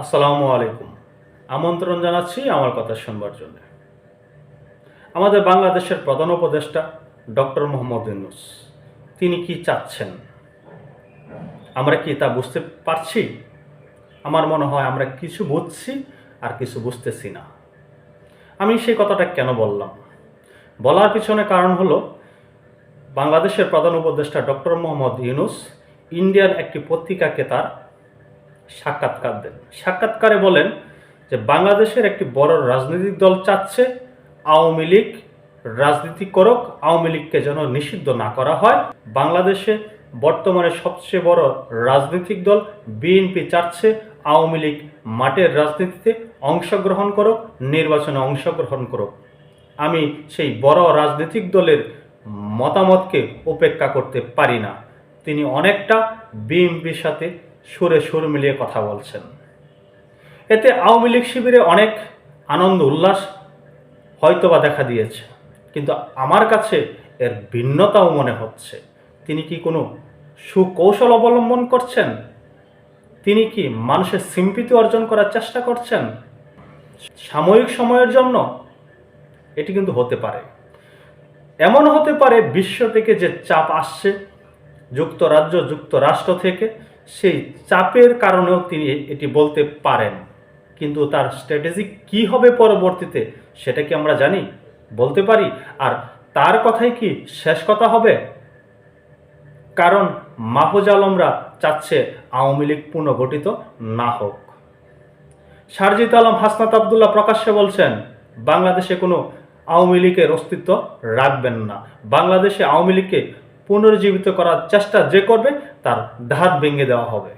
আসসালামু আলাইকুম। আমন্ত্রণ জানাচ্ছি আমার কথা শুনবার জন্য। আমাদের বাংলাদেশের প্রধান উপদেষ্টা ডক্টর মোহাম্মদ ইউনুস, তিনি কি চাচ্ছেন? আমরা কি তা বুঝতে পারছি? আমার মনে হয় আমরা কিছু বুঝছি আর কিছু বুঝতেছি না। আমি সেই কথাটা কেন বললাম? বলার পিছনে কারণ হলো, বাংলাদেশের প্রধান উপদেষ্টা ডক্টর মোহাম্মদ ইউনুস ইন্ডিয়ার একটি পত্রিকাকে তার সাক্ষাৎকার দেন। সাক্ষাৎকারে বলেন যে বাংলাদেশের একটি বড় রাজনৈতিক দল চাচ্ছে আওয়ামী লীগ রাজনীতি করুক, আওয়ামী লীগকে যেন নিষিদ্ধ না করা হয়। বাংলাদেশে বর্তমানে সবচেয়ে বড় রাজনৈতিক দল বিএনপি চাচ্ছে আওয়ামী লীগ মাঠের রাজনীতিতে অংশগ্রহণ করুক, নির্বাচনে অংশগ্রহণ করুক। আমি সেই বড় রাজনৈতিক দলের মতামতকে উপেক্ষা করতে পারি না। তিনি অনেকটা বিএনপির সাথে সুরে সুর মিলিয়ে কথা বলছেন। এতে আওয়ামী লীগ শিবিরে অনেক আনন্দ, উল্লাস হয়তোবা দেখা দিয়েছে। কিন্তু আমার কাছে এর ভিন্নতাও মনে হচ্ছে। তিনি কি কোনো সুকৌশল অবলম্বন করছেন? তিনি কি মানুষের সিম্পিতি অর্জন করার চেষ্টা করছেন? সাময়িক সময়ের জন্য এটি কিন্তু হতে পারে। এমন হতে পারে বিশ্ব থেকে যে চাপ আসছে, যুক্তরাজ্য, যুক্তরাষ্ট্র থেকে সেই চাপের কারণেও তিনি এটি বলতে পারেন। কিন্তু তার স্ট্র্যাটেজি কি হবে পরবর্তীতে, সেটা কি আমরা জানি? বলতে পারি। আর তার কথাই কি শেষ কথা হবে? কারণ মাহফুজ আলমরা চাচ্ছে আওয়ামী লীগ পুনর্গঠিত না হোক। সারজিত আলম হাসনাত আবদুল্লাহ প্রকাশ্যে বলছেন, বাংলাদেশে কোনো আওয়ামী লীগের অস্তিত্ব রাখবেন না। বাংলাদেশে আওয়ামী লীগকে পুনর্জীবিত করার চেষ্টা যে করবে তার ধাত ভেঙে দেওয়া হবে।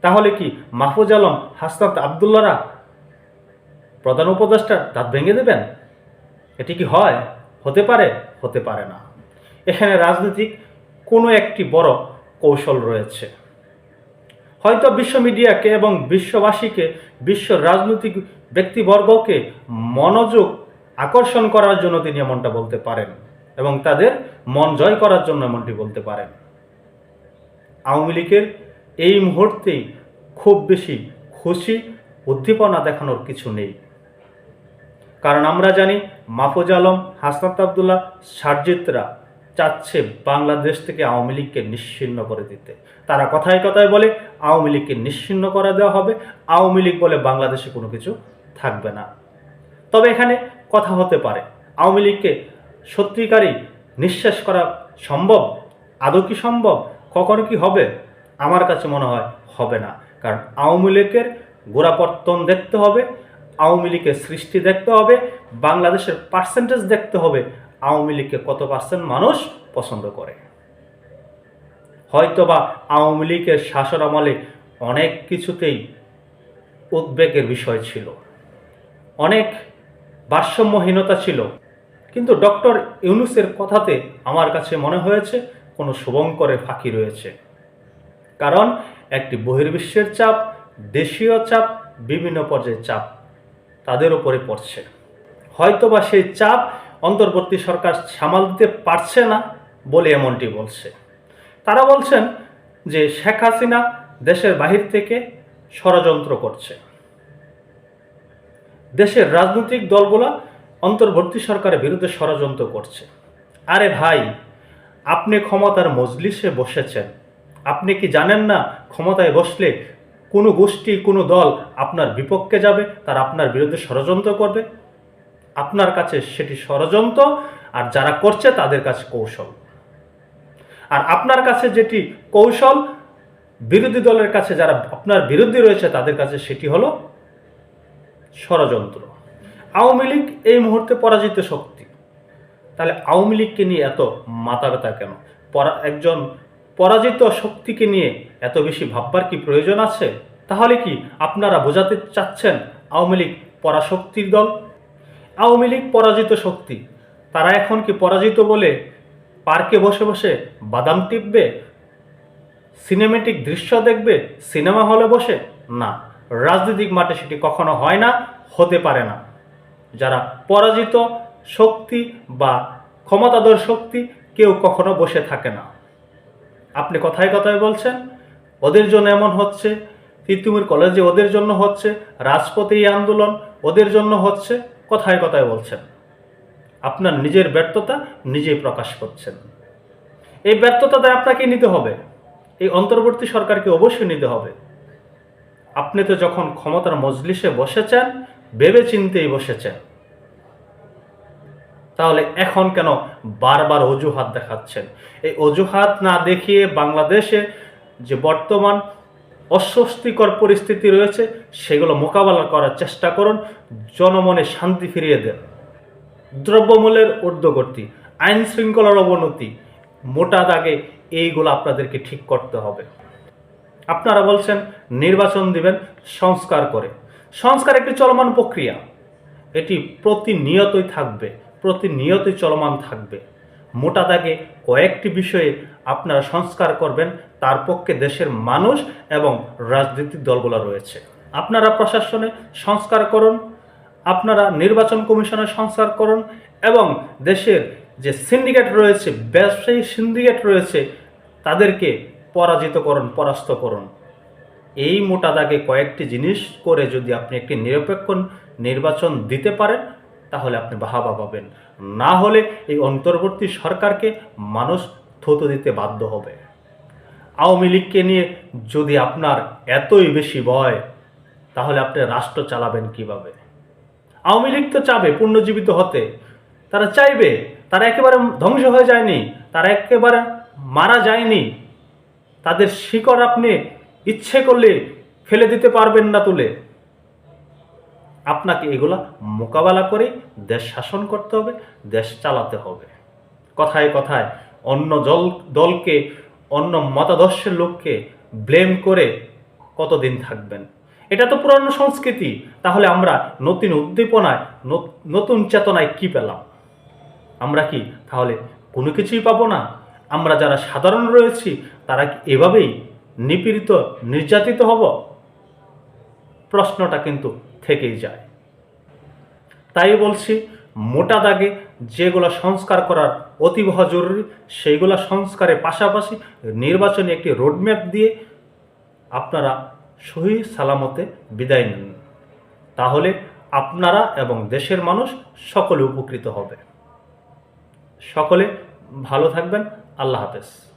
তাহলে কি মাহফুজ আলম, হাসনাত আবদুল্লারা প্রধান উপদেষ্টা দাঁত ভেঙে দেবেন? এটি কি হয়? হতে পারে হতে পারে না। এখানে রাজনৈতিক কোনো একটি বড় কৌশল রয়েছে। হয়তো বিশ্ব মিডিয়াকে এবং বিশ্ববাসীকে, বিশ্ব রাজনৈতিক ব্যক্তিবর্গকে মনোযোগ আকর্ষণ করার জন্য তিনি এমনটা বলতে পারেন এবং তাদের মন জয় করার জন্য এমনটি বলতে পারেন। আওয়ামী লীগের এই মুহূর্তেই খুব বেশি খুশি, উদ্দীপনা দেখানোর কিছু নেই। কারণ আমরা জানি মাহফুজ আলম, হাসনাত আবদুল্লাহ, সারজিতরা চাচ্ছে বাংলাদেশ থেকে আওয়ামী লীগকে নিশ্চিন্ন করে দিতে। তারা কথায় কথায় বলে আওয়ামী লীগকে নিশ্চিন্ন করে দেওয়া হবে, আওয়ামী লীগ বলে বাংলাদেশে কোনো কিছু থাকবে না। তবে এখানে কথা হতে পারে, আওয়ামী লীগকে সত্যিকারই নিঃশ্বাস করা সম্ভব, আদৌ কি সম্ভব? কখনো কি হবে? আমার কাছে মনে হয় হবে না। কারণ আওয়ামী লীগের গোড়াপত্তন দেখতে হবে, আওয়ামী লীগের সৃষ্টি দেখতে হবে, বাংলাদেশের পার্সেন্টেজ দেখতে হবে, আওয়ামী লীগকে কত পার্সেন্ট মানুষ পছন্দ করে। হয়তোবা আওয়ামী লীগের শাসন আমলে অনেক কিছুতেই উদ্বেগের বিষয় ছিল, অনেক ভারসাম্যহীনতা ছিল, কিন্তু ডক্টর ইউনুসের কথাতে আমার কাছে মনে হয়েছে কোনো শুভঙ্করের ফাঁকি রয়েছে। কারণ একটি বহির্বিশ্বের চাপ, দেশীয় চাপ, বিভিন্ন পর্যায়ের চাপ তাদের উপরে পড়ছে। হয়তোবা সেই চাপ অন্তর্বর্তী সরকার সামাল দিতে পারছে না বলে এমনটি বলছে। তারা বলছেন যে শেখ হাসিনা দেশের বাহির থেকে ষড়যন্ত্র করছে। দেশের রাজনৈতিক দলগুলো অন্তর্বর্তী সরকারের বিরুদ্ধে ষড়যন্ত্র করছে। আরে ভাই আপনি ক্ষমতার মজলিসে বসেছেন। আপনি কি জানেন না, ক্ষমতায় বসলে কোনো গোষ্ঠী, কোনো দল আপনার বিপক্ষে যাবে, তার আপনার বিরুদ্ধে ষড়যন্ত্র করবে? আপনার কাছে সেটি ষড়যন্ত্র, আর যারা করছে তাদের কাছে কৌশল। আর আপনার কাছে যেটি কৌশল, বিরোধী দলের কাছে যারা আপনার বিরুদ্ধে রয়েছে তাদের কাছে সেটি হলো ষড়যন্ত্র। আওয়ামী লীগ এই মুহূর্তে পরাজিত শক্তি। তাহলে আওয়ামী লীগকে নিয়ে এত মাথা ব্যথা কেন? পরা, একজন পরাজিত শক্তিকে নিয়ে এত বেশি ভাববার কি প্রয়োজন আছে? তাহলে কি আপনারা বোঝাতে চাচ্ছেন আওয়ামী লীগ পরাশক্তির দল? আওয়ামী লীগ পরাজিত শক্তি, তারা এখন কি পরাজিত বলে পার্কে বসে বসে বাদাম টিপবে? সিনেমেটিক দৃশ্য দেখবে? সিনেমা হলে বসে? না, রাজনৈতিক মাঠে সেটি কখনো হয় না, হতে পারে না। যারা পরাজিত শক্তি বা ক্ষমতাধর শক্তি কেউ কখনো বসে থাকে না। আপনি কথায় কথায় বলছেন, ওদের জন্য এমন হচ্ছে, তিতুমির কলেজে ওদের জন্য হচ্ছে, রাজপথে এই আন্দোলন ওদের জন্য হচ্ছে, কথায় কথায় বলছেন। আপনার নিজের ব্যর্থতা নিজেই প্রকাশ করছেন। এই ব্যর্থতাটা আপনাকে নিতে হবে। এই অন্তর্বর্তী সরকারকে অবশ্যই নিতে হবে। আপনি তো যখন ক্ষমতার মজলিসে বসেছেন ভেবে চিন্তেই বসেছেন। তাহলে এখন কেন বারবার অজুহাত দেখাচ্ছেন? এই অজুহাত না দেখিয়ে বাংলাদেশে যে বর্তমান অস্বস্তিকর পরিস্থিতি রয়েছে, সেগুলো মোকাবেলা করার চেষ্টা করুন, জনমনে শান্তি ফিরিয়ে দেন। দ্রব্যমূল্যের ঊর্ধ্বগতি আইন শৃঙ্খলার অবনতি, মোটা দাগে এইগুলো আপনাদেরকে ঠিক করতে হবে। আপনারা বলছেন, নির্বাচন দিবেন, সংস্কার করে। সংস্কার একটি চলমান প্রক্রিয়া। এটি প্রতিনিয়তই থাকবে। প্রতিনিয়তই চলমান থাকবে। মোটা দাগে কয়েকটি বিষয়ে আপনারা সংস্কার করবেন, তার পক্ষে দেশের মানুষ এবং রাজনৈতিক দলগুলো রয়েছে। আপনারা প্রশাসনে সংস্কার করুন, আপনারা নির্বাচন কমিশনে সংস্কার করুন এবং দেশের যে সিন্ডিকেট রয়েছে, ব্যবসায়ী সিন্ডিকেট রয়েছে, তাদেরকে পরাজিত করুন, পরাস্ত করুন। এই মোটা দাগে কয়েকটি জিনিস করে যদি আপনি একটি নিরপেক্ষ নির্বাচন দিতে পারেন তাহলে আপনি বাহাবা পাবেন। না হলে এই অন্তর্বর্তী সরকারকে মানুষ থতো দিতে বাধ্য হবে। আওয়ামী লীগকে নিয়ে যদি আপনার এতই বেশি ভয়, তাহলে আপনি রাষ্ট্র চালাবেন কীভাবে? আওয়ামী লীগ তো চাবে পুনর্জীবিত হতে। তারা চাইবে, তারা একেবারে ধ্বংস হয়ে যায়নি, তারা একেবারে মারা যায়নি। তাদের শিকড় আপনি ইচ্ছে করলে ফেলে দিতে পারবেন না তুলে। আপনাকে এগুলা মোকাবেলা করে দেশ শাসন করতে হবে, দেশ চালাতে হবে। কথায় কথায় অন্য জল দলকে, অন্য মতাদর্শের লোককে ব্লেম করে কতদিন থাকবেন? এটা তো পুরানো সংস্কৃতি। তাহলে আমরা নতুন উদ্দীপনায় নতুন চেতনায় কি পেলাম? আমরা কি তাহলে কোনো কিছুই পাবো না? আমরা যারা সাধারণ রয়েছি, তারা কি এভাবেই নিপীড়িত, নির্যাতিত হব? প্রশ্নটা কিন্তু থেকেই যায়। তাই বলছি, মোটা দাগে যেগুলো সংস্কার করার অতিবহ জরুরি, সেইগুলো সংস্কারের পাশাপাশি নির্বাচনে একটি রোডম্যাপ দিয়ে আপনারা সহি সালামতে বিদায় নিন। তাহলে আপনারা এবং দেশের মানুষ সকলে উপকৃত হবে। সকলে ভালো থাকবেন। আল্লাহ হাফেজ।